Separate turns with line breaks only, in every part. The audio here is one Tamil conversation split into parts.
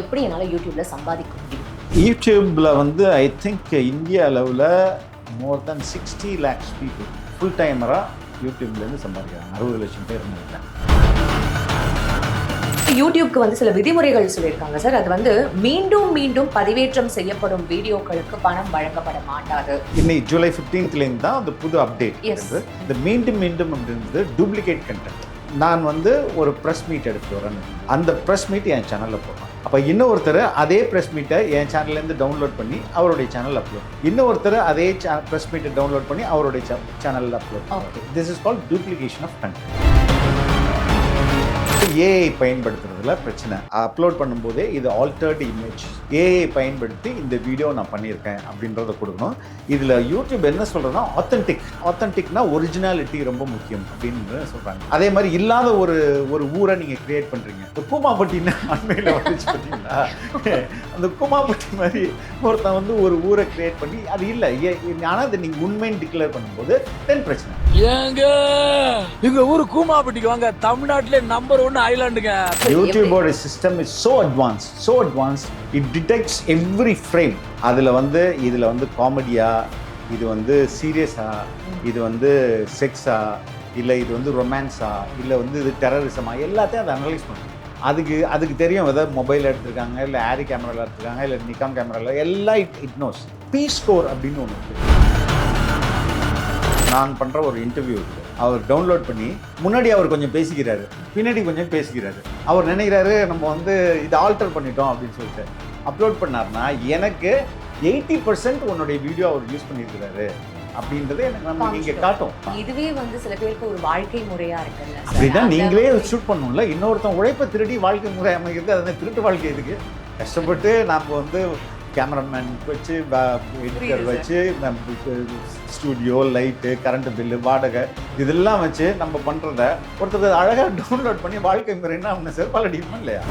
எப்படி என்னால் யூடியூப்ல சம்பாதிக்க முடியும்?
யூடியூப்பில் வந்து ஐ திங்க் இந்தியா அளவில் more than sixty lakhs people full டைமராக யூடியூப்லேருந்து சம்பாதிக்கிறாங்க. அறுபது லட்சம் பேர் நினைக்கிறேன்
யூடியூப்க்கு வந்து சில விதிமுறைகள் சொல்லியிருக்காங்க சார். அது வந்து மீண்டும் மீண்டும் பதிவேற்றம் செய்யப்படும் வீடியோக்களுக்கு பணம் வழங்கப்பட மாட்டாது.
இன்னைக்கு ஜூலை ஃபிஃப்டீன்த்லேருந்து தான் அந்த புது அப்டேட் இந்த மீண்டும் மீண்டும் அப்படின்றது டூப்ளிகேட் கண்டென்ட் நான் வந்து ஒரு ப்ரெஸ் மீட் எடுத்து வரேன். அந்த ப்ரெஸ் மீட் என் சேனலில் போடுறேன். அப்போ இன்னொருத்தர் அதே ப்ரெஸ் மீட்டை என் சேனல்லேருந்து டவுன்லோட் பண்ணி அவருடைய சேனல் அப்லோட் இன்னொருத்தர் அதே ப்ரெஸ் மீட்டை டவுன்லோட் பண்ணி அவருடைய சேனலில் upload. This is call duplication of content AI பயன்படுத்துறதுல பிரச்சனை. அப்லோட் பண்ணும்போதே இது ஆல்டர்ட் இமேஜ் ஏஐ பயன்படுத்தி இந்த வீடியோ நான் பண்ணியிருக்கேன் அப்படின்றத கொடுக்கணும். இதில் யூடியூப் என்ன சொல்கிறதுனா ஆத்தென்டிக் ஆத்தென்டிக்னா ஒரிஜினாலிட்டி ரொம்ப முக்கியம் அப்படின்னு சொல்கிறாங்க அதே மாதிரி இல்லாத ஒரு ஒரு ஊரை நீங்கள் கிரியேட் பண்ணுறீங்க இப்போ கூமாப்பட்டின்னு அண்மையில் வந்துச்சு பார்த்தீங்களா? அந்த கூமாப்பட்டி மாதிரி ஒருத்தன் வந்து ஒரு ஊரை கிரியேட் பண்ணி அது இல்லை. ஆனால் அதை நீங்கள் உண்மைன்னு டிக்ளேர் பண்ணும்போது தென் பிரச்சனை.
ஏங்க எங்க ஊரு கூமாப்பட்டிக்கு வாங்க. தமிழ்நாட்டிலே நம்பர் ஒன்னு ஐலாண்டுங்க
யூடியூபோட system is so advance so advance it detects every frame அதில் வந்து இதில் வந்து காமெடியா இது வந்து சீரியஸா இது வந்து செக்ஸா இல்லை இது வந்து ரொமான்ஸா இல்லை வந்து இது டெரரிசமா எல்லாத்தையும் அதை அனலைஸ் பண்ணும். அதுக்கு அதுக்கு தெரியும் எதாவது மொபைல் எடுத்திருக்காங்க இல்லை ஆரி கேமராவில் எடுத்திருக்காங்க இல்லை நிகாம் கேமராவில் எல்லாம் it it knows B score அப்படின்னு ஒன்று நான் பண்ணுற ஒரு இன்டர்வியூ இருக்குது அவர் டவுன்லோட் பண்ணி முன்னாடி அவர் கொஞ்சம் பேசிக்கிறாரு. பின்னாடி கொஞ்சம் பேசிக்கிறாரு. அவர் நினைக்கிறாரு நம்ம வந்து இதை ஆல்டர் பண்ணிட்டோம் அப்படின்னு சொல்லிட்டு. அப்லோட் பண்ணார்னா எனக்கு எயிட்டி பர்சன்ட் உன்னுடைய வீடியோ அவர் யூஸ் பண்ணியிருக்கிறாரு. அப்படின்றது எனக்கு நம்ம இங்கே காட்டும்.
இதுவே வந்து சில பேருக்கு ஒரு வாழ்க்கை முறையா இருக்குல்ல.
அப்படிதான்
அதை
நீங்களே ஷூட் பண்ணணும்ல. இன்னொருத்தன் உழைப்பை திருடி வாழ்க்கை முறை அமைக்கிறது அது திருட்டு வாழ்க்கை எதுக்கு கஷ்டப்பட்டு நாம் வந்து கேமராமேன் வச்சு எடிட்டர் வச்சு ஸ்டூடியோ லைட்டு கரண்ட் பில்லு வாடகை இதெல்லாம் வச்சு நம்ம பண்ணுறத ஒருத்தர் அழகாக டவுன்லோட் பண்ணி வாழ்க்கை முறைன்னா அவனை செருப்பால் அடிக்குமா இல்லையா?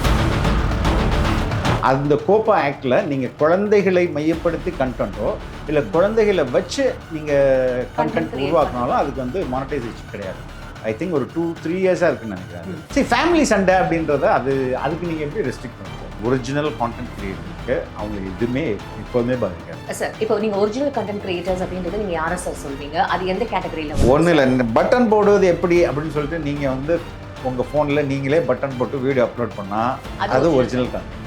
அந்த கோப்பா ஆக்டில் நீங்கள் குழந்தைகளை மையப்படுத்தி கண்டென்ட்டோ இல்லை குழந்தைகளை வச்சு நீங்கள் கண்டென்ட் உருவாக்குனாலும் அதுக்கு வந்து மானிட்டைசேஷன் கிடையாது. ஐ திங்க் ஒரு டூ த்ரீ இயர்ஸாக இருக்குன்னு நினைக்கிறேன். சரி ஃபேமிலி சண்டை அப்படின்றத அது அதுக்கு நீங்கள் எப்படி ரெஸ்ட்ரிக்ட் பண்ணுவோம் ஒரிஜினல் கான்டென்ட் கிரியேட்டருக்கு அவங்க எதுவுமே எப்போதுமே பாதிக்காது
சார் இப்போ நீங்க ஒரிஜினல் கண்டென்ட் கிரியேட்டர்ஸ் அப்படின்றது நீங்க யாரை சார் சொல்வீங்க அது எந்த கேட்டகரியில
ஒன்றும் இல்லை இந்த பட்டன் போடுவது எப்படி அப்படின்னு சொல்லிட்டு நீங்கள் வந்து உங்கள் ஃபோனில் நீங்களே பட்டன் போட்டு வீடியோ அப்லோட் பண்ணால்
அது.
ஒரிஜினல் கான்டென்ட்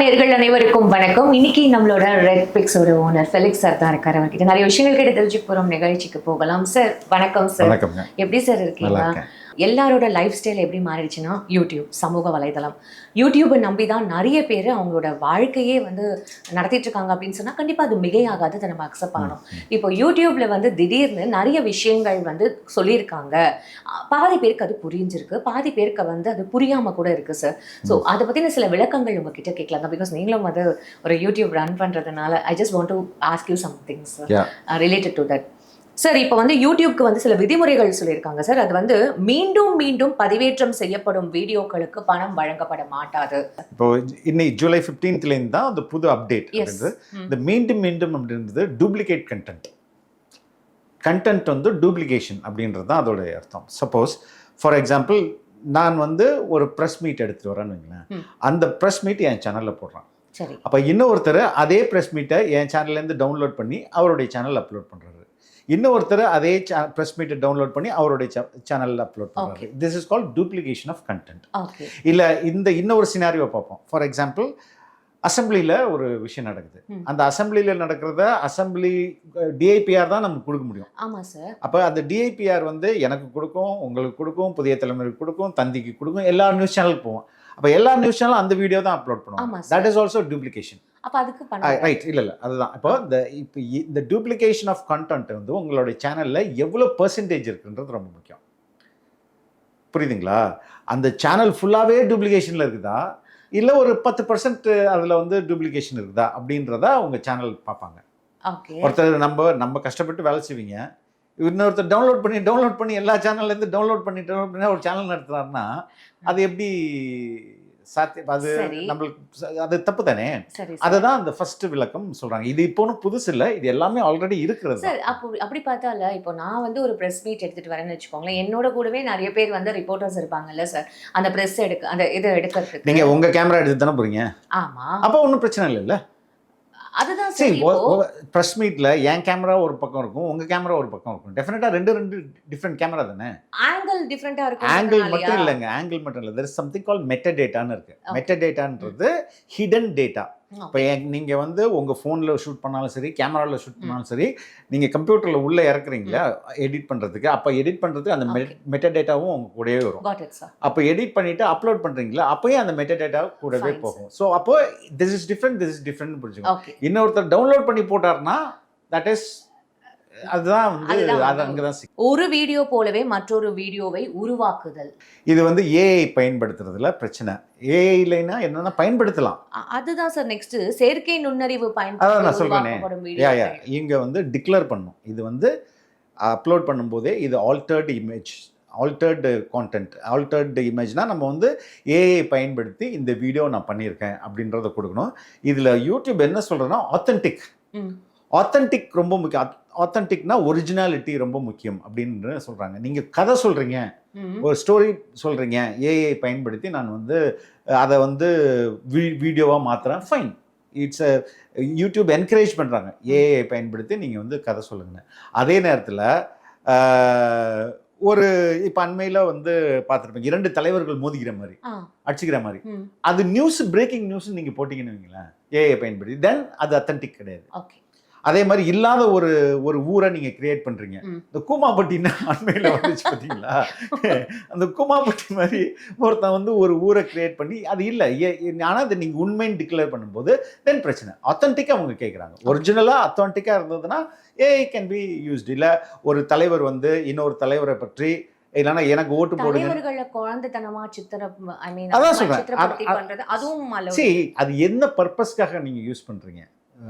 நேர்கள் அனைவருக்கும் வணக்கம். இன்னைக்கு நம்மளோட ரெட் பிக்ஸோட ஓனர் ஃபெலிக்ஸ் சார் தான் இருக்காரு. அவர்கிட்ட நிறைய விஷயங்கள் கிட்ட தெரிஞ்சுக்க போறோம். நிகழ்ச்சிக்கு போகலாம். சார் வணக்கம் சார் எப்படி சார்
நல்லா
இருக்கீங்க
இருக்கேன்.
எல்லாரோட லைஃப் ஸ்டைல் எப்படி மாறிடுச்சுன்னா யூடியூப் சமூக வலைதளம். யூடியூப்பை நம்பி தான் நிறைய பேர் அவங்களோட வாழ்க்கையே வந்து நடத்திட்டு இருக்காங்க அப்படின்னு சொன்னா கண்டிப்பா அது மிகையாகாது அதை நம்ம அக்செப்ட் பண்ணணும். இப்போ யூடியூப்ல வந்து திடீர்னு நிறைய விஷயங்கள் வந்து சொல்லியிருக்காங்க. பாதி பேருக்கு அது புரிஞ்சிருக்கு பாதி பேருக்கு வந்து அது புரியாம கூட இருக்கு சார் ஸோ அதை பத்தின சில விளக்கங்கள் உங்ககிட்ட கேட்கலாங்க. பிகாஸ் நீங்களும் வந்து ஒரு யூடியூப் ரன் பண்றதுனால I just want to ask you some things
Yeah.
Related to that sir இப்போ வந்து யூடியூப்க்கு வந்து சில விதிமுறைகள் சொல்லியிருக்காங்க சார். அது வந்து மீண்டும் மீண்டும் பதிவேற்றம் செய்யப்படும் வீடியோக்களுக்கு பணம் வழங்கப்பட மாட்டாது.
இப்போ இன்னைக்கு ஜூலை ஃபிஃப்டீன்த்லேருந்து தான் அந்த புது அப்டேட். அப்படின்றது. இந்த மீண்டும் மீண்டும் அப்படின்றது டூப்ளிகேட் கண்டென்ட் கண்டென்ட் வந்து டூப்ளிகேஷன் அப்படின்றது தான் அதோட அர்த்தம். சப்போஸ் ஃபார் எக்ஸாம்பிள் நான் வந்து ஒரு ப்ரெஸ் மீட் எடுத்துட்டு வரேன்னு வைங்களேன். அந்த ப்ரெஸ் மீட் என் சேனலில் போடுறேன்.
சரி.
அப்போ இன்னொருத்தர் அதே ப்ரெஸ் மீட்டை என் சேனல்லேருந்து டவுன்லோட் பண்ணி அவருடைய சேனல் அப்லோட் பண்ணுறாரு இன்னொருத்தர் அதே ப்ரெஸ் மீட்டை டவுன்லோட் பண்ணி அவருடைய சேனலில் அப்லோட் பண்ணுறாரு this is call duplication of content இல்லை இந்த இன்னொரு சினாரியோ பார்ப்போம். ஃபார் எக்ஸாம்பிள் அசம்பிளியில் ஒரு விஷயம் நடக்குது. அந்த அசம்பிளியில் நடக்கிறத அசம்பிளி டிஐபிஆர் தான் நமக்கு கொடுக்க முடியும்.
ஆமா சார்
அப்போ அந்த டிஐபிஆர் வந்து எனக்கு கொடுக்கும் உங்களுக்கு கொடுக்கும் புதிய தலைமுறைக்கு கொடுக்கும் தந்திக்கு கொடுக்கும் எல்லா நியூஸ் சேனலுக்கு போவோம். அப்போ எல்லா நியூஸ் சேனலும் அந்த வீடியோ தான் அப்லோட் பண்ணுவோம். தட் இஸ் ஆல்சோ டூப்ளிகேஷன்
அப்ப அதுக்கு பண்ண
ரைட் இல்லை இல்லை. அதுதான். இப்போ இந்த இப்போ இந்த டூப்ளிகேஷன் ஆஃப் கண்டென்ட் வந்து உங்களுடைய சேனலில் எவ்வளோ பர்சன்டேஜ் இருக்குன்றது ரொம்ப முக்கியம். புரியுதுங்களா? அந்த சேனல் ஃபுல்லாகவே டூப்ளிகேஷனில் இருக்குதா? இல்லை ஒரு பத்து பர்சன்ட் அதில் வந்து டூப்ளிகேஷன் இருக்குதா? அப்படின்றத உங்கள் சேனல் பார்ப்பாங்க. ஒருத்தர் நம்ம நம்ம கஷ்டப்பட்டு வேலை செய்வீங்க. இன்னொருத்தர் டவுன்லோட் பண்ணி டவுன்லோட் பண்ணி எல்லா சேனல்லேருந்து டவுன்லோட் பண்ணி டவுன்லோட் பண்ணி ஒரு சேனல் நடத்துறாருன்னா அது எப்படி சாத்தியம் அது. நம்மளுக்கு அது தப்பு தானே
சரி.
அதை தான் அந்த ஃபர்ஸ்ட் விளக்கம் சொல்றாங்க. இது இப்போ ஒன்றும் புதுசு இல்லை இது எல்லாமே ஆல்ரெடி இருக்கிறது
சார் அப்போ அப்படி பார்த்தால இப்போ நான் வந்து ஒரு ப்ரெஸ் மீட் எடுத்துட்டு வரேன்னு வச்சுக்கோங்களேன். என்னோட கூடவே நிறைய பேர் வந்து ரிப்போர்ட்டர்ஸ் இருப்பாங்கல்ல சார் அந்த ப்ரெஸ் எடுக்க அந்த இது எடுக்கிறதுக்கு.
நீங்க உங்க கேமரா எடுத்து தானே போறீங்க?
ஆமா.
அப்போ ஒன்றும் பிரச்சனை இல்லைல்ல?
அதுதான்
சரி ப்ரெஸ் மீட்ல என் கேமரா ஒரு பக்கம் இருக்கும் உங்க கேமரா ஒரு பக்கம் இருக்கும். டெஃபினட்டா ரெண்டு ரெண்டு டிஃப்ரெண்ட் கேமரா தானே?
ஆங்கிள் டிஃப்ரெண்டா இருக்கும்
ஆங்கிள் மட்டும் இல்லைங்க ஆங்கிள் மட்டும் இல்லை. There is something call meta டேட்டான்னு இருக்கு. மெட்ட டேட்டான்றது ஹிடன் டேட்டா இப்போ நீங்கள் வந்து உங்கள் ஃபோனில் ஷூட் பண்ணாலும் சரி கேமராவில் ஷூட் பண்ணாலும் சரி நீங்கள் கம்ப்யூட்டரில் உள்ளே இறக்குறீங்களா? எடிட் பண்ணுறதுக்கு அப்போ எடிட் பண்ணுறதுக்கு அந்த. மெட்ட டேட்டாவும் உங்க கூடவே வரும். அப்போ எடிட் பண்ணிட்டு அப்லோட் பண்ணுறீங்களா அப்போயே அந்த மெட்ட டேட்டா கூடவே போகும். ஸோ அப்போ this is different this is different புரிஞ்சுக்கோங்க இன்னொருத்தர் டவுன்லோட் பண்ணி போட்டார்னா தட் இஸ் அதுதான் வந்து
அதுதான்
அது
வந்து-
அங்கே தான்
ஒரு வீடியோ போலவே மற்றொரு வீடியோவை உருவாக்குதல்.
இது வந்து ஏஐ பயன்படுத்துறதுல பிரச்சனை. ஏஐ இல்லைன்னா என்னன்னா பயன்படுத்தலாம்.
அதுதான் சார் நெக்ஸ்ட் செயற்கை நுண்ணறிவு பயன்படுத்தி
நான் யா யா இங்கே வந்து டிக்ளேர் பண்ணும். இது வந்து அப்லோட் பண்ணும்போதே இது altered image altered content altered இமேஜ்னால் நம்ம வந்து ஏஐ பயன்படுத்தி இந்த வீடியோ நான் பண்ணியிருக்கேன் அப்படின்றத கொடுக்கணும். இதில் யூடியூப் என்ன சொல்கிறேன்னா ஆத்தென்டிக் ஆத்தென்டிக் ரொம்ப முக்கியம். ஆத்தென்டிக்னா ஒரிஜினாலிட்டி ரொம்ப முக்கியம் அப்படின்னு சொல்கிறாங்க நீங்கள் கதை சொல்கிறீங்க ஒரு ஸ்டோரி சொல்கிறீங்க ஏஐ பயன்படுத்தி நான் வந்து அதை வந்து வீ வீடியோவாக மாற்றுறேன் ஃபைன் இட்ஸ் யூடியூப் என்கரேஜ் பண்ணுறாங்க ஏஐ பயன்படுத்தி நீங்கள் வந்து கதை சொல்லுங்க அதே நேரத்தில் ஒரு இப்போ அண்மையில் வந்து பார்த்துருப்பீங்க. இரண்டு தலைவர்கள் மோதிக்கிற மாதிரி அடிச்சுக்கிற மாதிரி. அது நியூஸ் பிரேக்கிங் நியூஸ் நீங்கள் போட்டிங்கன்னு வைங்களேன். ஏஐ பயன்படுத்தி. தென் அது அத்தன்டிக் கிடையாது.
ஓகே
அதே மாதிரி இல்லாத ஒரு ஒரு ஊரை நீங்க கிரியேட் பண்றீங்க. இந்த கூமாப்பட்டின்னு அண்மையில வந்துச்சு பாத்தீங்களா அந்த கூமாப்பட்டி மாதிரி ஒருத்தன் வந்து ஒரு ஊரை கிரியேட் பண்ணி அது இல்லை. ஆனா அது நீங்க உண்மைன்னு டிக்ளேர் பண்ணும்போது தென் பிரச்சனை. அத்தன்டிக்கா அவங்க கேட்குறாங்க ஒரிஜினலா அத்தன்டிக்கா இருந்ததுன்னா ஏஐ கேன் பி யூஸ்ட் இல்ல ஒரு தலைவர் வந்து இன்னொரு தலைவரை பற்றி இல்லைன்னா எனக்கு ஓட்டு போடுங்க.
குழந்தைத்தனமா சித்திர ஐ மீன்
அதான் சொல்றேன்.
அதுவும்.
சரி அது என்ன பர்பஸ்க்காக நீங்க யூஸ் பண்றீங்க?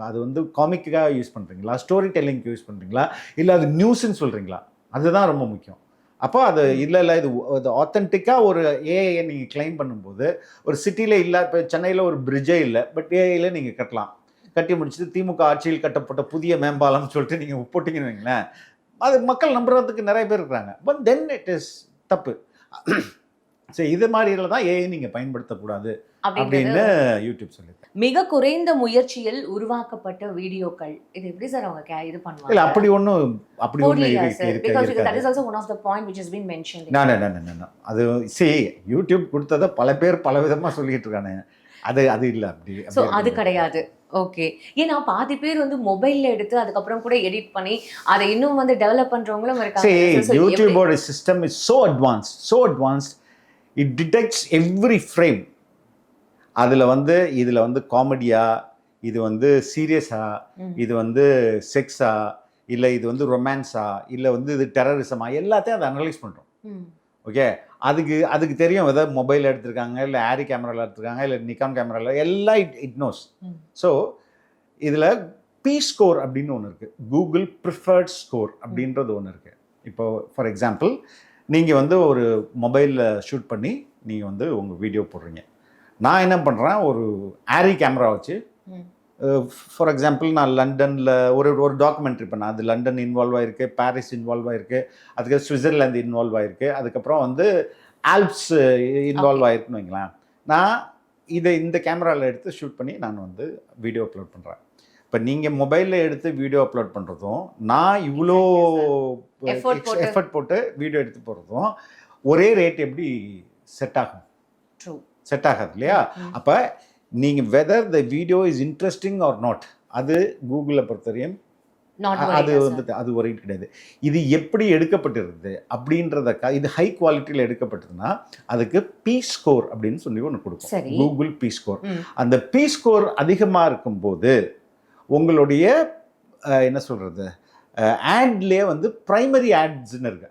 அது வந்து காமிக்காக யூஸ் பண்ணுறீங்களா ஸ்டோரி டெல்லிங்க்கு யூஸ் பண்ணுறீங்களா இல்லை அது நியூஸ்ன்னு சொல்கிறீங்களா அதுதான் ரொம்ப முக்கியம். அப்போ அது இல்லை இல்லை இது இது ஆத்தென்டிக்காக ஒரு ஏஐயை நீங்கள் கிளைம் பண்ணும்போது ஒரு சிட்டியில் இல்லை இப்போ சென்னையில் ஒரு பிரிட்ஜே இல்லை பட் ஏஐயில் நீங்கள் கட்டலாம். கட்டி முடிச்சுட்டு திமுக ஆட்சியில் கட்டப்பட்ட புதிய மேம்பாலம்னு சொல்லிட்டு நீங்கள் போட்டிங்கன்னு வைங்களேன். அது மக்கள் நம்புறதுக்கு நிறைய பேர் இருக்கிறாங்க. பட் தென் இட் இஸ் தப்பு. சரி இது மாதிரில தான் ஏஐ நீங்கள் பயன்படுத்தக்கூடாது அப்படின்னு யூடியூப் சொல்லியிருக்காங்க
மிக குறைந்த முயற்சியில் உருவாக்கப்பட்ட வீடியோக்கள். இது எப்படி சார் அவங்க கே- இது
இல்ல
பண்ணுவாங்க
அப்படி ஒன்றும் அப்படி ஒன்றும் இருக்கு அது சரி யூடியூப் கொடுத்ததை பல பேர் பல விதமா சொல்லிட்டு இருக்கானே. அது அது இல்லை அப்படி
சோ
அப்படி
அது. கிடையாது. ஓகே ஏன்னா பாதி பேர் வந்து மொபைல்ல எடுத்து அதுக்கப்புறம் கூட எடிட் பண்ணி அதை இன்னும் வந்து டெவலப் பண்றவங்களும் இருக்காங்க.
யூடியூபோட system is so advance so advanced it detects every frame அதில் வந்து இதில் வந்து காமெடியா இது வந்து சீரியஸா. இது வந்து செக்ஸா இல்லை இது வந்து ரொமான்ஸா இல்லை வந்து இது டெரரிசமா எல்லாத்தையும் அதை அனலைஸ் பண்ணுறோம். ஓகே அதுக்கு அதுக்கு தெரியும் ஏதாவது மொபைல் எடுத்திருக்காங்க இல்லை ஆரி கேமராவில் எடுத்திருக்காங்க இல்லை நிக்கான் கேமராவில் எல்லாம் இட் இட் நோஸ். ஸோ இதில் பி ஸ்கோர் அப்படின்னு ஒன்று இருக்குது கூகுள் ப்ரிஃபர்ட் ஸ்கோர் அப்படின்றது ஒன்று இருக்குது இப்போ ஃபார் எக்ஸாம்பிள் நீங்கள் வந்து ஒரு மொபைலில் ஷூட் பண்ணி நீங்கள் வந்து உங்கள் வீடியோ போடுறீங்க. நான் என்ன பண்ணுறேன் ஒரு ஆரி கேமரா வச்சு. ஃபார் எக்ஸாம்பிள் நான் லண்டனில் ஒரு ஒரு டாக்குமெண்ட்ரி பண்ணேன். அது லண்டன் இன்வால்வ் ஆயிருக்கு பாரிஸ் இன்வால்வ் ஆயிருக்கு அதுக்கு சுவிட்சர்லாந்து இன்வால்வ் ஆயிருக்கு அதுக்கப்புறம் வந்து ஆல்ப்ஸ் இன்வால்வ் ஆயிருக்குன்னு வைங்களேன். நான் இதை இந்த கேமராவில் எடுத்து ஷூட் பண்ணி நான் வந்து வீடியோ அப்லோட் பண்ணுறேன் இப்போ நீங்கள் மொபைலில் எடுத்து வீடியோ அப்லோட் பண்ணுறதும் நான் இவ்வளோ. எஃபர்ட் போட்டு வீடியோ எடுத்து போடுறதும் ஒரே ரேட் எப்படி செட் ஆகும். செட் ஆகாது இல்லையா. அப்போ நீங்கள் whether the video is interesting or not அது கூகுளில் பொறுத்தவரையும் அது
sir.
வந்து அது ஒரு கிடையாது இது எப்படி எடுக்கப்பட்டிருக்குது அப்படின்றத இது ஹை குவாலிட்டியில் எடுக்கப்பட்டதுன்னா அதுக்கு பி ஸ்கோர் அப்படின்னு சொல்லி ஒன்று கொடுக்கும். Google P score. அந்த பி ஸ்கோர் அதிகமாக இருக்கும்போது உங்களுடைய என்ன சொல்கிறது ஆட்லேயே வந்து ப்ரைமரி ஆட்ஸ்னு இருக்கு.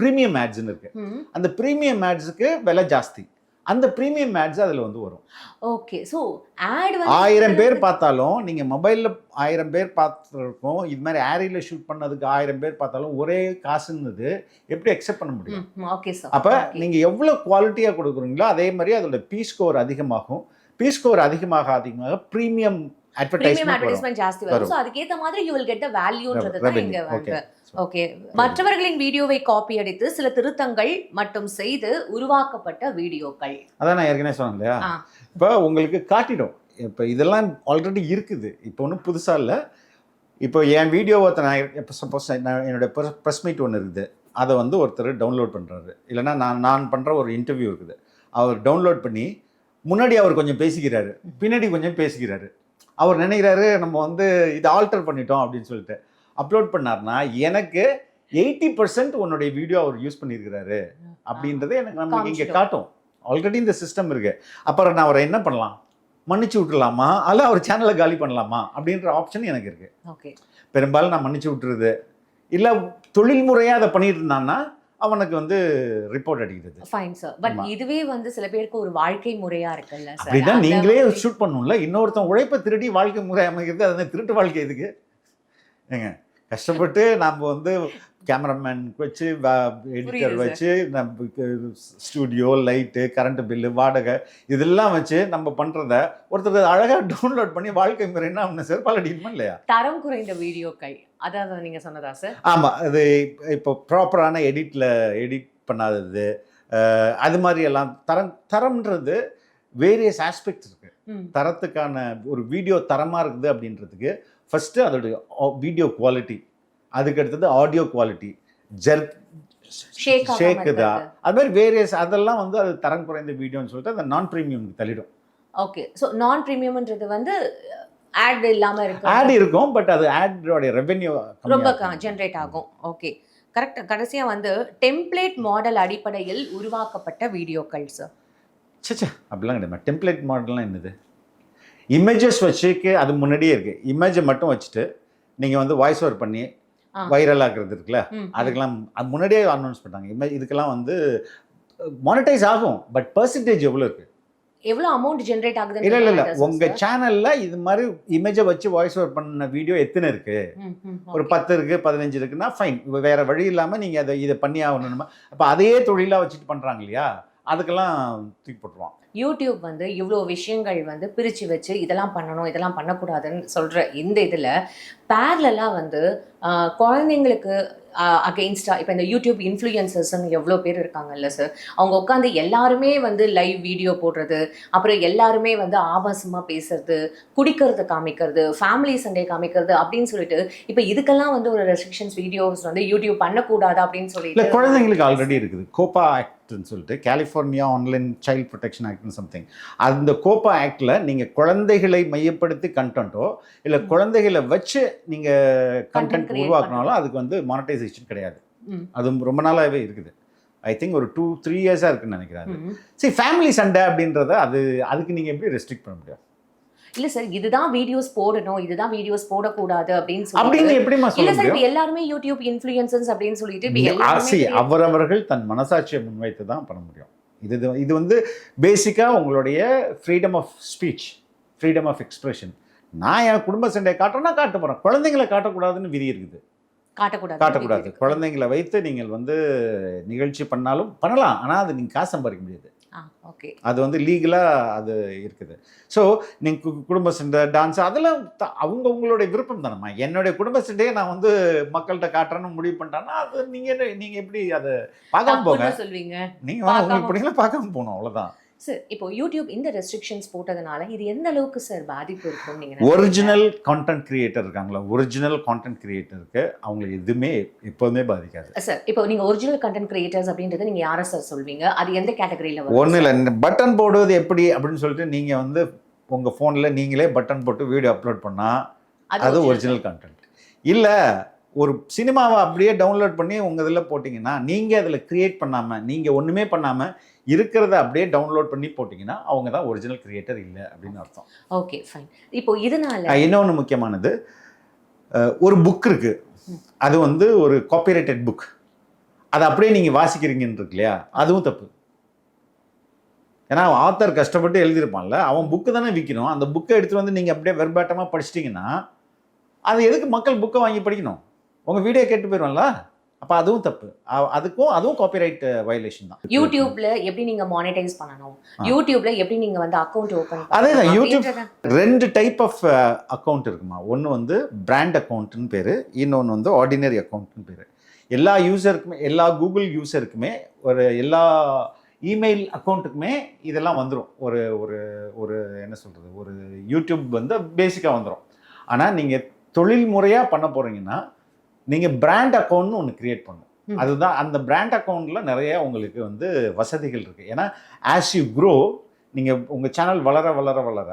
ப்ரீமியம் ஆட்ஸ்னு இருக்கு.
ம்.
அந்த ப்ரீமியம் ஆட்ஸுக்கு விலை ஜாஸ்தி. அந்த ப்ரீமியம் ஆட்ஸ் அதில் வந்து வரும்.
ஓகே ஸோ ஆட்
ஆயிரம் பேர் பார்த்தாலும் நீங்கள் மொபைலில் ஆயிரம் பேர் பார்த்துருக்கோம் இது மாதிரி ஏரியில் ஷூட் பண்ணதுக்கு ஆயிரம் பேர் பார்த்தாலும் ஒரே காசுன்னுது எப்படி அக்செப்ட் பண்ண முடியும்?
ஓகே சார்
அப்போ நீங்கள் எவ்வளோ குவாலிட்டியாக கொடுக்குறீங்களோ அதே மாதிரி அதோட பி ஸ்கோர் அதிகமாகும். பி ஸ்கோர் அதிகமாக அதிகமாக பிரீமியம் அட்வர்டைஸ்மெண்ட்
ஜாஸ்தி வரும். ஸோ அதுக்கேத்த மாதிரி யூ வில் கெட் வேல்யூன்றது தான். இங்க ஓகே மற்றவர்களின் வீடியோவை காப்பி அடித்து சில திருத்தங்கள் மட்டும் செய்து உருவாக்கப்பட்ட வீடியோக்கள்.
அதான் நான் ஏற்கனவே சொன்னேன் இல்லையா. இப்போ உங்களுக்கு காட்டிடும். இப்போ இதெல்லாம் ஆல்ரெடி இருக்குது. இப்போ ஒன்றும் புதுசாக இல்லை. இப்போ என் வீடியோவை நான் இப்போ சப்போஸ் நான் என்னோட ப்ரெஸ் மீட் ஒன்று இருக்குது. அதை வந்து ஒருத்தர் டவுன்லோட் பண்ணுறாரு இல்லைன்னா நான் நான் பண்ணுற ஒரு இன்டர்வியூ இருக்குது. அவர் டவுன்லோட் பண்ணி முன்னாடி அவர் கொஞ்சம் பேசிக்கிறாரு. பின்னாடி கொஞ்சம் பேசிக்கிறாரு. அவர் நினைக்கிறாரு நம்ம வந்து இதை ஆல்டர் பண்ணிட்டோம் அப்படின்னு சொல்லிட்டு. அப்லோட் பண்ணார்னா எனக்கு எயிட்டி பர்சன்ட் உன்னுடைய வீடியோ அவர் யூஸ் பண்ணியிருக்கிறாரு. அப்படின்றது எனக்கு நமக்கு இங்கே. காட்டும். ஆல்ரெடி இந்த சிஸ்டம் இருக்கு. அப்புறம் நான் அவரை என்ன பண்ணலாம்? மன்னிச்சு விட்டுலாமா அல்ல அவர் சேனலை காலி பண்ணலாமா? அப்படின்ற ஆப்ஷன் எனக்கு இருக்கு. பெரும்பாலும் நான் மன்னிச்சு விட்டுறது இல்லை தொழில் முறையாக அதை பண்ணிட்டு இருந்தான்னா அவனுக்கு வந்து ரிப்போர்ட் அடிக்கிறது.
Fine sir but. இதுவே வந்து சில பேருக்கு ஒரு வாழ்க்கை முறையா இருக்குல்ல சார்
அப்படின்னா நீங்களே ஷூட் பண்ணணும்ல. இன்னொருத்தன் உழைப்பை திருடி வாழ்க்கை முறை அமைக்கிறது அது திருட்டு வாழ்க்கை எதுக்கு? ஏங்க கஷ்டப்பட்டு நாம் வந்து கேமராமேன் வச்சு எடிட்டர் வச்சு நம்ம ஸ்டூடியோ லைட்டு கரண்ட் பில்லு வாடகை இதெல்லாம் வச்சு நம்ம பண்ணுறத ஒருத்தர் அழகாக டவுன்லோட் பண்ணி வாழ்க்கை முறைன்னா அவனை செருப்பால் அடிக்கணுமா இல்லையா?
தரம் குறைந்த வீடியோக்கள் அதாவது நீங்க சொன்னதா சார்
ஆமாம் அது இப்போ ப்ராப்பரான எடிட்டில் எடிட் பண்ணாதது அது மாதிரி எல்லாம் தரம் தரம்ன்றது வேரியஸ் ஆஸ்பெக்ட்ஸ் இருக்குது தரத்துக்கான ஒரு வீடியோ தரமாக இருக்குது அப்படின்றதுக்கு ஃபஸ்ட்டு அதோடைய வீடியோ குவாலிட்டி அதுக்கு அடுத்தது ஆடியோ குவாலிட்டி ஜெர்க் ஷேக்குதா. அது மாதிரி வேரியஸ் அதெல்லாம் வந்து அது தரம் குறைந்த வீடியோன்னு சொல்லிட்டு அந்த நான் ப்ரீமியம்க்கு தள்ளிடும்.
ஓகே ஸோ நான் ப்ரீமியம்ன்றது வந்து ஆட் இல்லாம இருக்கு
ஆட் இருக்கும் பட் அது ஆடோடைய ரெவென்யூ
ரொம்ப ஜென்ரேட் ஆகும். ஓகே கரெக்ட் கடைசியா வந்து டெம்ப்ளேட் மாடல் அடிப்படையில் உருவாக்கப்பட்ட வீடியோக்கள் சார்
சச்சா அப்படிலாம் கிடையாது டெம்ப்ளேட் மாடல்லாம் என்னது? இமேஜஸ் வச்சுக்கு அது முன்னாடியே இருக்குது இமேஜை மட்டும் வச்சுட்டு நீங்கள் வந்து வாய்ஸ் ஓவர் பண்ணி. வைரல் ஆக்குறது இருக்குல்ல அதுக்கெல்லாம் அது முன்னாடியே அனௌன்ஸ் பண்ணாங்க இமே இதுக்கெல்லாம் வந்து மானிட்டைஸ் ஆகும் பட் பர்சன்டேஜ் எவ்வளோ இருக்குது
எவ்வளவு அமௌண்ட் ஜென்ரேட் ஆகுது
இல்லை இல்லை இல்லை. உங்கள் சேனலில் இது மாதிரி இமேஜை வச்சு வாய்ஸ் ஓவர் பண்ண வீடியோ எத்தனை இருக்குது ஒரு பத்து இருக்குது பதினஞ்சு இருக்குன்னா ஃபைன் வேற வழி இல்லாமல் நீங்கள் அதை இதை பண்ணி ஆகணுமா அப்போ அதையே தொழிலாக வச்சுட்டு பண்ணுறாங்க இல்லையா? அதுக்கெல்லாம் தூக்கி போட்டுருவான்.
யூடியூப் வந்து இவ்வளோ விஷயங்கள் வந்து பிரித்து வச்சு இதெல்லாம் பண்ணணும் இதெல்லாம் பண்ணக்கூடாதுன்னு சொல்கிற இந்த இதில் பேரலாக வந்து குழந்தைங்களுக்கு அகெயின்ஸ்டாக இப்போ இந்த யூடியூப் இன்ஃப்ளூயன்சர்ஸ்னு எவ்வளோ பேர் இருக்காங்கல்ல சார் அவங்க உட்காந்து எல்லாருமே வந்து லைவ் வீடியோ போடுறது அப்புறம் எல்லாருமே வந்து ஆபாசமாக பேசுறது குடிக்கிறது காமிக்கிறது ஃபேமிலி சண்டே காமிக்கிறது அப்படின்னு சொல்லிட்டு இப்போ இதுக்கெல்லாம் வந்து ஒரு ரெஸ்ட்ரிக்ஷன்ஸ் வீடியோஸ் வந்து யூடியூப் பண்ணக்கூடாது அப்படின்னு சொல்லிட்டு
குழந்தைங்களுக்கு ஆல்ரெடி இருக்குது. கோப்பா ஆக்ட்னு சொல்லிட்டு கலிஃபோர்னியா ஆன்லைன் சைல்ட் ப்ரொடெக்ஷன் ஆக்ட்னு சம்திங் அந்த கோப்பா ஆக்டில் நீங்கள் குழந்தைகளை மையப்படுத்தி கண்டென்ட்டோ இல்லை குழந்தைகளை வச்சு நீங்கள் கண்டென்ட் உருவாக்கினாலும் அதுக்கு வந்து மானிட்டைசேஷன் கிடையாது. அது ரொம்ப நாளாகவே இருக்குது ஐ திங்க் ஒரு டூ த்ரீ இயர்ஸாக இருக்குன்னு நினைக்கிறேன்.
ம்.
சரி ஃபேமிலி சண்டை அப்படின்றத அது அதுக்கு நீங்கள் எப்படி ரெஸ்ட்ரிக்ட் பண்ண முடியாது
இல்ல சார் இதுதான் வீடியோஸ் போடணும் இதுதான் வீடியோஸ் போடக்கூடாது அப்படின்னு சொல்லி
எப்படிமா
இல்ல சார் இப்ப எல்லாருமே யூடியூப் இன்ஃப்ளூயன்சர்ஸ் அப்படின்னு சொல்லிட்டு
அவரவர்கள் தன் மனசாட்சியை முன்வைத்து தான் பண்ண முடியும். இது இது வந்து பேசிக்காக உங்களுடைய freedom of speech freedom of expression நான் என் குடும்ப சண்டையை காட்டுறேன்னா காட்ட போகிறேன் குழந்தைங்களை காட்டக்கூடாதுன்னு விதி இருக்குது.
காட்டக்கூடாது
காட்டக்கூடாது. குழந்தைங்களை வைத்து நீங்கள் வந்து நிகழ்ச்சி பண்ணாலும் பண்ணலாம். ஆனால் அது நீங்கள் காசு சம்பாதிக்க முடியாது.
ஓகே
அது வந்து லீகலாக அது இருக்குது. ஸோ நீங்கள் குடும்ப சண்டை டான்ஸ் அதெல்லாம் த- அவங்க உங்களுடைய விருப்பம் தானம்மா? என்னுடைய குடும்ப சண்டையை நான் வந்து மக்கள்கிட்ட காட்டுறேன்னு முடிவு பண்ணிட்டேன்னா அது நீங்கள் நீங்கள் எப்படி அதை பார்க்காம போங்க?
சொல்வீங்க.
நீங்கள் உங்களுக்கு பிடிக்கல பார்க்காம போகணும் அவ்வளோதான்
சார் இப்போ யூடியூப் இந்த ரெஸ்ட்ரிக்ஷன்ஸ் போட்டதுனால இது எந்த அளவுக்கு சார் பாதிப்பு இருக்கும் நீங்க
ஒரிஜினல் கான்டென்ட் கிரியேட்டர் இருக்காங்களா ஒரிஜினல் கான்டென்ட் கிரியேட்டருக்கு அவங்களுக்கு எதுவுமே எப்போதுமே பாதிக்காது.
சார் இப்போ நீங்க ஒரிஜினல் கண்டென்ட் கிரியேட்டர்ஸ் அப்படின்றது நீங்க யாரை சார் சொல்வீங்க? அது எந்த கேட்டகரியில
ஒன்றும் இல்லை பட்டன் போடுவது எப்படி அப்படின்னு சொல்லிட்டு நீங்கள் வந்து உங்கள் ஃபோனில் நீங்களே பட்டன் போட்டு வீடியோ அப்லோட் பண்ணால் அது ஒரிஜினல் கண்டென்ட் இல்லை ஒரு சினிமாவை அப்படியே டவுன்லோட் பண்ணி உங்கள் இதில் போட்டிங்கன்னா நீங்கள் அதில் கிரியேட் பண்ணாமல் நீங்கள் ஒன்றுமே பண்ணாமல் இருக்கிறத அப்படியே டவுன்லோட் பண்ணி போட்டிங்கன்னா அவங்க தான் ஒரிஜினல் கிரியேட்டர் இல்லை அப்படின்னு அர்த்தம்.
ஓகே ஃபைன் இப்போ இதனால
இன்னொன்று முக்கியமானது ஒரு புக் இருக்கு. அது வந்து ஒரு காப்பிரைட்டட் புக் அதை அப்படியே நீங்கள் வாசிக்கிறீங்கன்னு இருக்கு இல்லையா? அதுவும் தப்பு. ஏன்னா ஆத்தர் கஷ்டப்பட்டு எழுதியிருப்பான்ல அவன் புக்கு தானே விற்கணும் அந்த புக்கை எடுத்துட்டு வந்து நீங்கள் அப்படியே வெர்பாட்டமாக படிச்சிட்டிங்கன்னா அது எதுக்கு மக்கள் புக்கை வாங்கி படிக்கணும்? உங்கள் வீடியோ கேட்டு போயிடும்ல அப்போ அதுவும் தப்பு. அதுக்கும் அதுவும் காப்பிரைட் வயலேஷன் தான்.
யூடியூப்ல எப்படி நீங்க மானிட்டைஸ் பண்ணணும். யூடியூப்ல எப்படி நீங்க வந்து அக்கவுண்ட் ஓபன்
அதேதான், யூடியூப் ரெண்டு டைப் ஆஃப் அக்கௌண்ட் இருக்குமா? ஒன்று வந்து பிராண்ட் அக்கௌண்ட்னு பேர் இன்னொன்று வந்து ஆர்டினரி அக்கௌண்ட்னு பேர். எல்லா யூசருக்குமே எல்லா கூகுள் யூசருக்குமே ஒரு எல்லா இமெயில் அக்கௌண்ட்டுக்குமே இதெல்லாம் வந்துடும் ஒரு ஒரு ஒரு என்ன சொல்கிறது ஒரு யூடியூப் வந்து பேசிக்காக வந்துடும் ஆனால் நீங்கள் தொழில் முறையாக பண்ண போகிறீங்கன்னா நீங்கள் பிராண்ட் அக்கௌண்ட்னு ஒன்று கிரியேட்
ம்.
பண்ணணும் அதுதான் அந்த பிராண்ட் அக்கௌண்ட்டில் நிறைய உங்களுக்கு வந்து வசதிகள் இருக்குது ஏன்னா ஆஸ் யூ க்ரோ நீங்கள் உங்கள் சேனல் வளர வளர வளர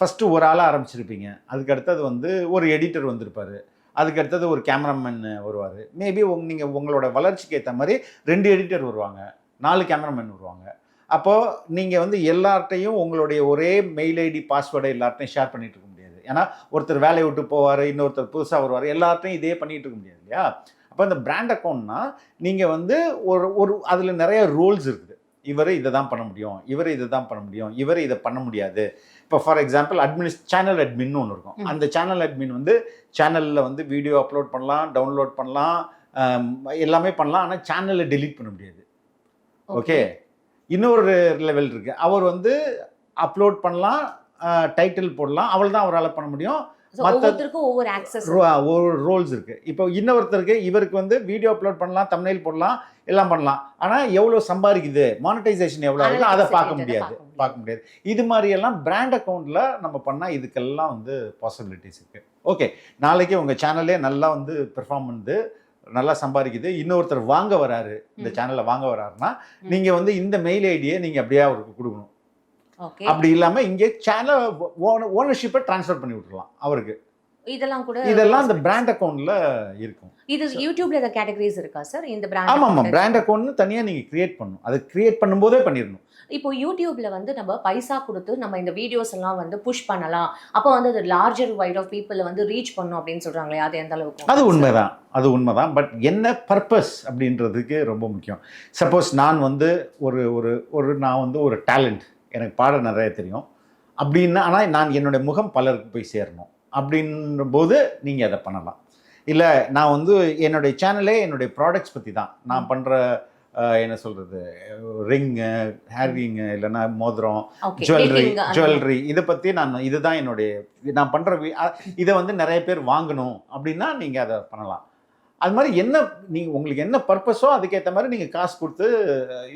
ஃபஸ்ட்டு ஒரு ஆளாக ஆரம்பிச்சிருப்பீங்க. அதுக்கு அடுத்தது வந்து ஒரு எடிட்டர் வந்திருப்பார். அதுக்கு அடுத்தது ஒரு கேமராமேன் வருவார். மேபி உங் நீங்கள் உங்களோட வளர்ச்சிக்கு ஏற்ற மாதிரி ரெண்டு எடிட்டர் வருவாங்க. நாலு கேமராமேன் வருவாங்க. அப்போது நீங்கள் வந்து எல்லார்ட்டையும் உங்களுடைய ஒரே மெயில் ஐடி பாஸ்வேர்டை எல்லார்ட்டையும் ஷேர் முடியாது ஏன்னா ஒருத்தர் வேலையை விட்டு போவார் இன்னொருத்தர் புதுசாக வருவார். எல்லார்ட்டையும் இதே பண்ணிட்டு இருக்க முடியாது இல்லையா? அப்போ இந்த பிராண்ட் அக்கௌண்ட்னா நீங்கள் வந்து ஒரு ஒரு அதில் நிறைய ரோல்ஸ் இருக்குது. இவர் இதை தான் பண்ண முடியும் இவர் இதை தான் பண்ண முடியும் இவர் இதை பண்ண முடியாது. இப்போ ஃபார் எக்ஸாம்பிள் அட்மினிஸ் சேனல் அட்மின்னு ஒன்று இருக்கும். அந்த சேனல் அட்மின் வந்து சேனலில் வந்து வீடியோ அப்லோட் பண்ணலாம் டவுன்லோட் பண்ணலாம் எல்லாமே பண்ணலாம். ஆனால் சேனலை டெலீட் பண்ண முடியாது. ஓகே இன்னொரு லெவல் இருக்கு. அவர் வந்து அப்லோட் பண்ணலாம் டைட்டில் போடலாம். அவள் தான் அவரால் பண்ண முடியும்.
ஒவ்வொரு
ரோல்ஸ் இருக்கு. இப்போ இன்னொருத்தருக்கு இவருக்கு வந்து வீடியோ அப்லோட் பண்ணலாம் thumbnail போடலாம் எல்லாம் பண்ணலாம். ஆனால் எவ்வளோ சம்பாதிக்குது? மானிட்டைசேஷன் எவ்வளோ இருக்குன்னு அதை பார்க்க முடியாது.
பார்க்க முடியாது.
இது மாதிரி எல்லாம் பிராண்ட் அக்கௌண்ட்டில் நம்ம பண்ணால் இதுக்கெல்லாம் வந்து பாசிபிலிட்டிஸ் இருக்கு. ஓகே நாளைக்கு உங்கள் சேனலே நல்லா வந்து பெர்ஃபார்ம் பண்ணுது நல்லா சம்பாதிக்குது. இன்னொருத்தர் வாங்க வராரு இந்த
ம்.
சேனலை வாங்க வராருன்னா. நீங்கள் வந்து இந்த மெயில் ஐடியை நீங்கள் அப்படியே அவருக்கு கொடுக்கணும். அப்படி இல்லாமல் இங்கே சேனல் ஓனர்ஷிப்பை ட்ரான்ஸ்ஃபர் பண்ணி விட்டுறலாம் அவருக்கு.
இதெல்லாம் கூட
இதெல்லாம் அந்த பிராண்ட் அக்கௌண்ட்ல இருக்கும்.
இது யூடியூப்ல இந்த கேட்டகரிஸ் இருக்கா சார் இந்த பிராண்ட்
ஆமா ஆமா பிராண்ட் அக்கௌண்ட்னு தனியா நீங்க கிரியேட் பண்ணணும். அது கிரியேட் பண்ணும்போதே பண்ணிடணும்.
இப்போ யூடியூப்ல வந்து நம்ம பைசா கொடுத்து நம்ம இந்த வீடியோஸ் எல்லாம் வந்து புஷ் பண்ணலாம். அப்போ வந்து அது லார்ஜர் வைட் ஆஃப் பீப்புள் வந்து ரீச் பண்ணும் அப்படின்னு சொல்றாங்களே அது எந்த அளவுக்கு
அது உண்மைதான். அது உண்மைதான். பட் என்ன பர்பஸ் அப்படின்றதுக்கு ரொம்ப முக்கியம். சப்போஸ் நான் வந்து ஒரு ஒரு ஒரு நான் வந்து ஒரு டேலண்ட் எனக்கு பாட நிறைய தெரியும். அப்படின்னா ஆனால் நான் என்னுடைய முகம் பலருக்கு போய் சேரணும். அப்படின்ற போது நீங்கள் அதை பண்ணலாம். இல்லை நான் வந்து என்னுடைய சேனலே என்னுடைய ப்ராடக்ட்ஸ் பற்றி தான். நான் பண்ணுற என்ன சொல்கிறது ரிங்கு ஹேர்ரிங்கு இல்லைன்னா மோதிரம் ஜுவல்லரி ஜுவல்லரி இதை பற்றி நான் இதுதான் என்னுடைய நான் பண்ணுற இதை வந்து நிறைய பேர் வாங்கணும் அப்படின்னா நீங்கள் அதை பண்ணலாம். அது மாதிரி என்ன நீங்கள் உங்களுக்கு என்ன பர்பஸோ அதுக்கேற்ற மாதிரி நீங்கள் காசு கொடுத்து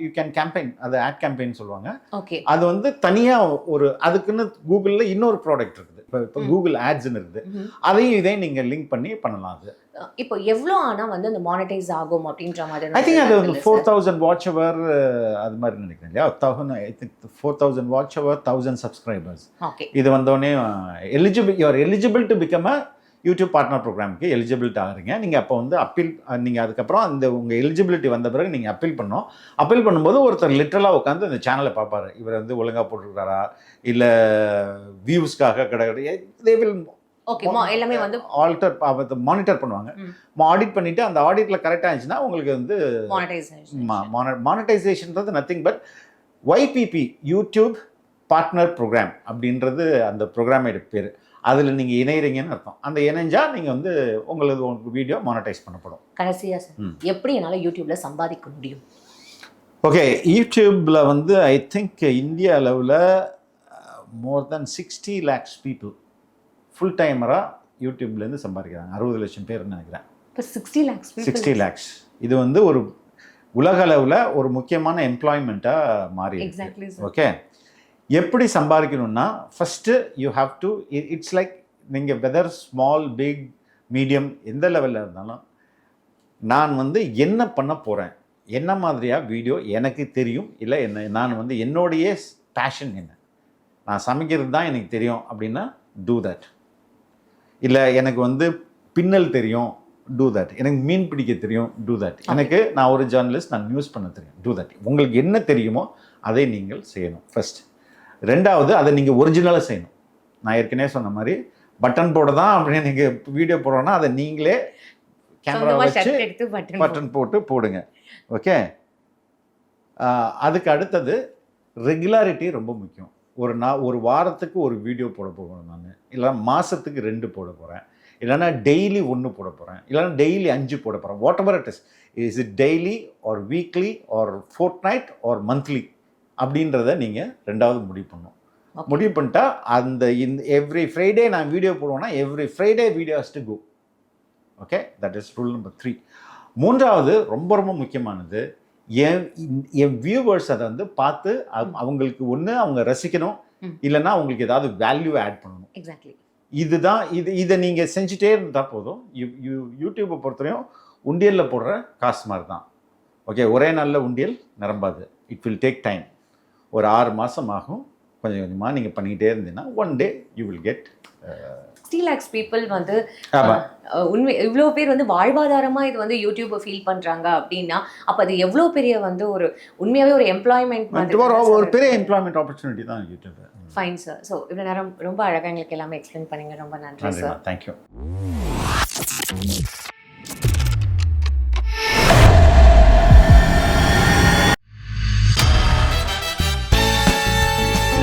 யூ கேன் கேம்பெயின் அது ஆட் கேம்பெயின் சொல்லுவாங்க.
ஓகே.
அது வந்து தனியாக ஒரு அதுக்குன்னு கூகுளில் இன்னொரு ப்ராடக்ட் இருக்குது. இப்போ இப்போ. கூகுள் ஆட்ஸ்னு இருக்குது. அதையும் இதையும் நீங்கள் லிங்க் பண்ணி பண்ணலாம் அது.
இப்போ எவ்வளோ ஆனா வந்து அந்த மானிட்டைஸ் ஆகும் அப்படின்ற மாதிரி
ஐ திங்க் அது வந்து ஃபோர்? தௌசண்ட் வாட்ச் அவர் அது மாதிரி நினைக்கிறேன் இல்லையா? Thousand I think four thousand watch hour thousand subscribers
okay.
இது வந்தோடனே eligible you're eligible to become a YouTube partner ப்ரோக்ராமுக்கு எலிஜிபிலிட்டி ஆகுறீங்க. நீங்கள் அப்போ வந்து அப்பீல் நீங்கள் அதுக்கப்புறம் அந்த உங்கள் எலிஜிபிலிட்டி வந்த பிறகு நீங்கள் அப்பீல் பண்ணணும். அப்பீல் பண்ணும்போது ஒருத்தர் லிட்டரலாக உட்காந்து அந்த சேனலை பார்ப்பாரு. இவர் வந்து ஒழுங்காக போட்டிருக்காரா? இல்லை வியூஸ்க்காக கிடையாது தே வில்
எல்லாமே வந்து
ஆல்டர் மானிட்டர் பண்ணுவாங்க. ஆடிட் பண்ணிவிட்டு அந்த ஆடிட்டில் கரெக்டாக இருந்துச்சுன்னா உங்களுக்கு வந்து
monetization
மானடைசேஷன்றது nothing but YPP YouTube partner program அப்படின்றது அந்த ப்ரோக்ராமோட பேர். அதில் நீங்கள் இணையறீங்கன்னு அர்த்தம். அந்த இணைஞ்சா நீங்கள் வந்து உங்களது உங்களுக்கு வீடியோ மானடைஸ் பண்ணப்படும்.
கடைசியா சார். எப்படி என்னால யூடியூப்ல சம்பாதிக்க முடியும்?
ஓகே யூடியூப்பில் வந்து ஐ திங்க் இந்தியா அளவில் more than sixty lakhs people full டைமராக யூடியூப்லேருந்து சம்பாதிக்கிறாங்க. அறுபது லட்சம் பேர்னு நினைக்கிறேன்.
இப்போ சிக்ஸ்டி லேக்ஸ்
சிக்ஸ்டி லேக்ஸ் இது வந்து ஒரு உலக அளவில் ஒரு முக்கியமான எம்ப்ளாய்மெண்ட்டாக மாறி ஓகே எப்படி சம்பாதிக்கணும்னா first you have to it's like நீங்கள் வெதர் ஸ்மால் பிக் மீடியம் எந்த லெவலில் இருந்தாலும் நான் வந்து என்ன பண்ண போகிறேன் என்ன மாதிரியாக வீடியோ எனக்கு தெரியும்? இல்லை என்ன நான் வந்து என்னுடைய பேஷன் என்ன? நான் சமைக்கிறது தான் எனக்கு தெரியும் அப்படின்னா டூ தட் இல்லை எனக்கு வந்து பின்னல் தெரியும் டூ தட் எனக்கு மீன் பிடிக்க தெரியும் டூ தட் எனக்கு நான் ஒரு ஜேர்னலிஸ்ட் நான் நியூஸ் பண்ண தெரியும் டூ தட் உங்களுக்கு என்ன தெரியுமோ அதை நீங்கள் செய்யணும் ஃபர்ஸ்ட் ரெண்டாவது அதை நீங்கள் ஒரிஜினலாக செய்யணும். நான் ஏற்கனவே சொன்ன மாதிரி பட்டன் போட தான் அப்படின்னு நீங்கள் வீடியோ போடுறோன்னா அதை நீங்களே கேமரா வச்சு
பட்டன்
போட்டு போடுங்க. ஓகே அதுக்கு அடுத்தது ரெகுலாரிட்டி ரொம்ப முக்கியம். ஒரு நான் ஒரு வாரத்துக்கு ஒரு வீடியோ போட போகிறேன் நான். இல்லைனா மாதத்துக்கு ரெண்டு போட போகிறேன் இல்லைன்னா டெய்லி ஒன்று போட போகிறேன் இல்லைன்னா டெய்லி அஞ்சு போட போகிறேன் whatever it is is it daily or weekly or fortnight or monthly அப்படின்றத நீங்கள் ரெண்டாவது முடிவு பண்ணணும்.
Okay.
முடிவு பண்ணிட்டா அந்த இந்த எவ்ரி ஃப்ரைடே நான் video போடுவேன்னா every Friday video has to go okay that is rule number three மூன்றாவது ரொம்ப ரொம்ப முக்கியமானது என் என் வியூவர்ஸ் அதை வந்து பார்த்து அவ- அவங்களுக்கு ஒன்று அவங்க ரசிக்கணும். இல்லைன்னா அவங்களுக்கு ஏதாவது வேல்யூ ஆட் பண்ணணும்.
எக்ஸாக்ட்லி
இதுதான் இது இதை நீங்கள் செஞ்சுட்டே இருந்தால் போதும். யூ யூ யூடியூப்பை பொறுத்தவரையும் உண்டியலில் போடுற காசு மாதிரி தான் ஓகே ஒரே நாளில் உண்டியல் நிரம்பாது. இட் வில் டேக் டைம் ஒரு ஆறு மாதம் ஆகும் கொஞ்சம் கொஞ்சமாக நீங்கள் பண்ணிக்கிட்டே இருந்தீங்கன்னா one day you will get
sixty lakhs people வந்து
ஆமாம்
அஹ், உண்மை இவ்வளோ பேர் வந்து வாழ்வாதாரமா இது வந்து யூடியூப்பை ஃபீல் பண்றாங்க அப்படின்னா அப்ப அது எவ்வளோ பெரிய வந்து ஒரு உண்மையாவே ஒரு எம்ப்ளாய்மெண்ட்
ஒரு பெரிய எம்ப்ளாய்மெண்ட் ஆப்பர்ச்சுனிட்டி தான் யூடியூப்
ஃபைன் சார் ஸோ இவ்வளோ நேரம் ரொம்ப அழகா எங்களுக்கு எல்லாமே எக்ஸ்பிளைன் பண்ணீங்க. ரொம்ப நன்றி சார்
தேங்க்யூ